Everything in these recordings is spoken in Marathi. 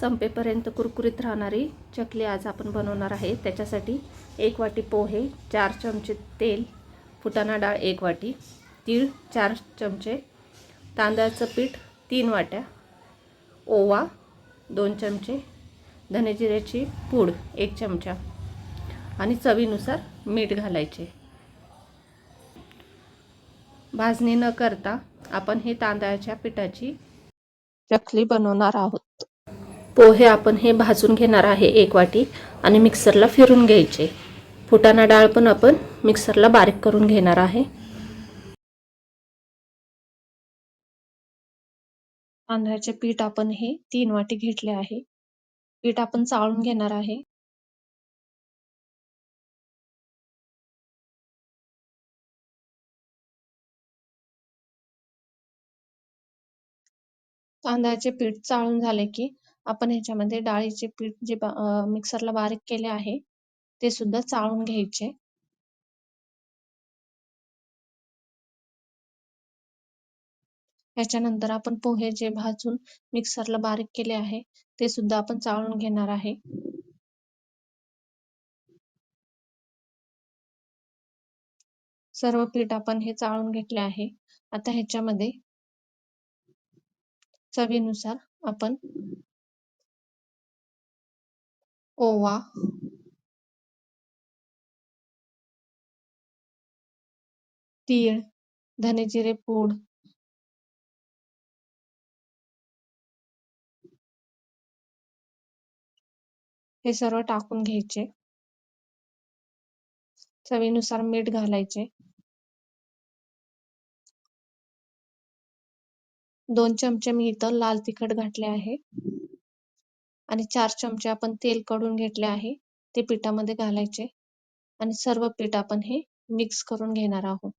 संपेपर्यंत कुरकुरीत राहणारी चकली आज आपण बनवणार आहे. त्याच्यासाठी एक वाटी पोहे चार चमचे तेल फुटाणा डाळ एक वाटी तीळ चार चमचे तांदळाचं पीठ तीन वाट्या ओवा दोन चमचे धनेजिऱ्याची पूड एक चमचा आणि चवीनुसार मीठ घालायचे. भाजणी न करता आपण हे तांदळाच्या पिठाची चकली बनवणार आहोत. पोहे आपण हे भाजून घेणार आहे एक वाटी आणि मिक्सरला फिरून घ्यायचे. फुटाणा डाळ पण आपण मिक्सरला बारीक करून घेणार आहे. तांदळाचे पीठ आपण हे तीन वाटी घेतले आहे. पीठ आपण चाळून घेणार आहे. तांदळाचे पीठ चाळून झाले की आपण ह्याच्यामध्ये डाळीचे पीठ जे मिक्सरला बारीक केले आहे ते सुद्धा चाळून घ्यायचे. ह्याच्यानंतर आपण पोहे जे भाजून मिक्सरला बारीक केले आहे ते सुद्धा आपण चाळून घेणार आहे. सर्व पीठ आपण हे चाळून घेतले आहे. आता ह्याच्यामध्ये चवीनुसार आपण ओवा. तीळ धनेजिरे पूड. हे सर्व टाकून घ्यायचे. चवीनुसार मीठ घालायचे. दोन चमचे मी इथं लाल तिखट घातले आहे. आणि चार चमचे आपण तेल कडून घेतले आहे ते पिठामध्ये घालायचे. आणि सर्व पीठ आपण हे मिक्स करून घेणार आहोत.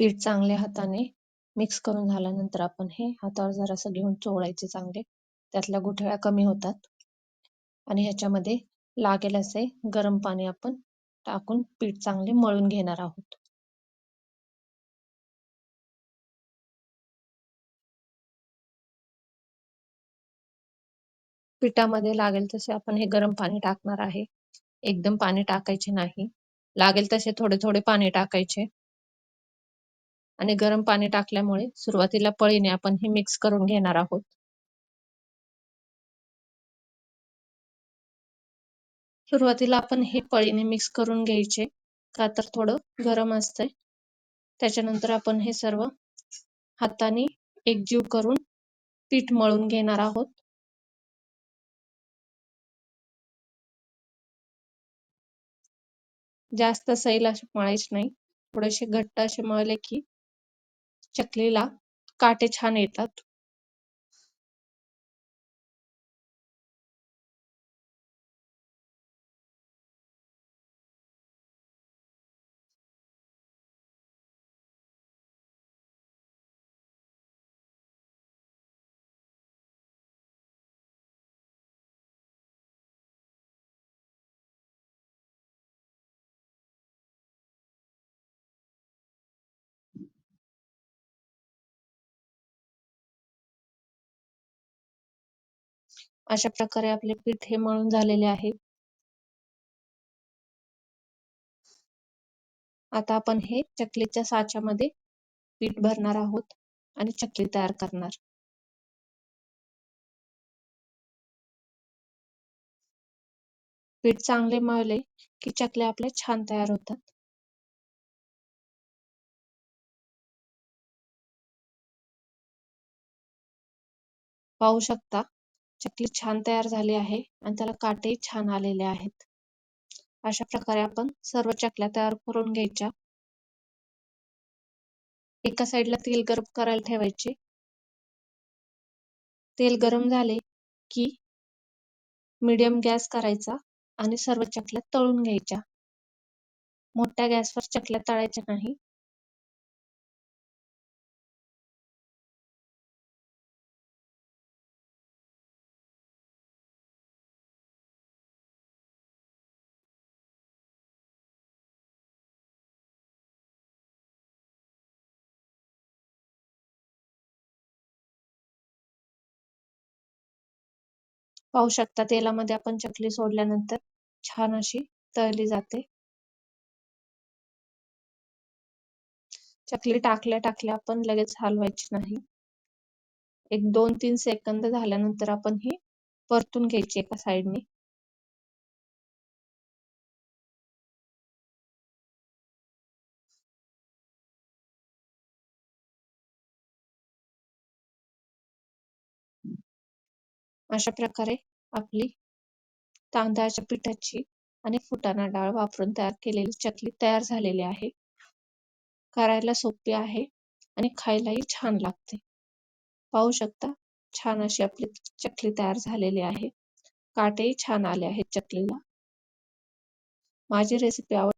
पीठ चांगल्या हाताने मिक्स करून झाल्यानंतर आपण हे हातावर जरासं घेऊन चोळायचे चांगले. त्यातल्या गुठळ्या कमी होतात. आणि ह्याच्यामध्ये लागेल असे गरम पाणी आपण टाकून पीठ चांगले मळून घेणार आहोत. पिठामध्ये लागेल तसे आपण हे गरम पाणी टाकणार आहे. एकदम पाणी टाकायचे नाही. लागेल तसे थोडे थोडे पाणी टाकायचे. आणि गरम पाणी टाकल्यामुळे सुरुवातीला पळीने आपण हे मिक्स करून घेणार आहोत. सुरुवातीला आपण हे पळीने मिक्स करून घ्यायचे. का तर थोडं गरम असतंय. त्याच्यानंतर आपण हे सर्व हाताने एकजीव करून पीठ मळून घेणार आहोत. जास्त सैल असे मळायचे नाही. थोडेसे घट्ट असे मळले की चकलीला काटे छान येतात. अशा प्रकारे आपले पीठ हे मळून झालेले आहे. आता आपण हे चकलीच्या साच्यामध्ये पीठ भरणार आहोत आणि चकली तयार करणार. पीठ चांगले मळले की चकल्या आपल्या छान तयार होतात. पाहू शकता चकली छान तयार झाली आहे आणि त्याला काटे छान आलेले आहेत. अशा प्रकारे आपण सर्व चकल्या तयार करून घ्यायच्या. एका साईडला तेल गरम करायला ठेवायचे. तेल गरम झाले की मीडियम गॅस करायचा आणि सर्व चकल्या तळून घ्यायच्या. मोठ्या गॅसवर चकल्या तळायच्या नाही. पाहू शकता. तेलामध्ये आपण चकली सोडल्यानंतर छान अशी तळली जाते. चकली टाकल्या टाकल्या आपण लगेच हलवायची नाही. एक दोन तीन सेकंद झाल्यानंतर आपण ही परतून घ्यायची एका साईडने अशा प्रकारे आपली तांदळाच्या पिठाची आणि फुटाणा डाळ वापरून तयार केलेली चकली तयार झालेली आहे. करायला सोपी आहे आणि खायलाही छान लागते. पाहू शकता छान अशी आपली चकली तयार झालेली आहे. काटेही छान आले आहेत चकलीला. माझी रेसिपी आवड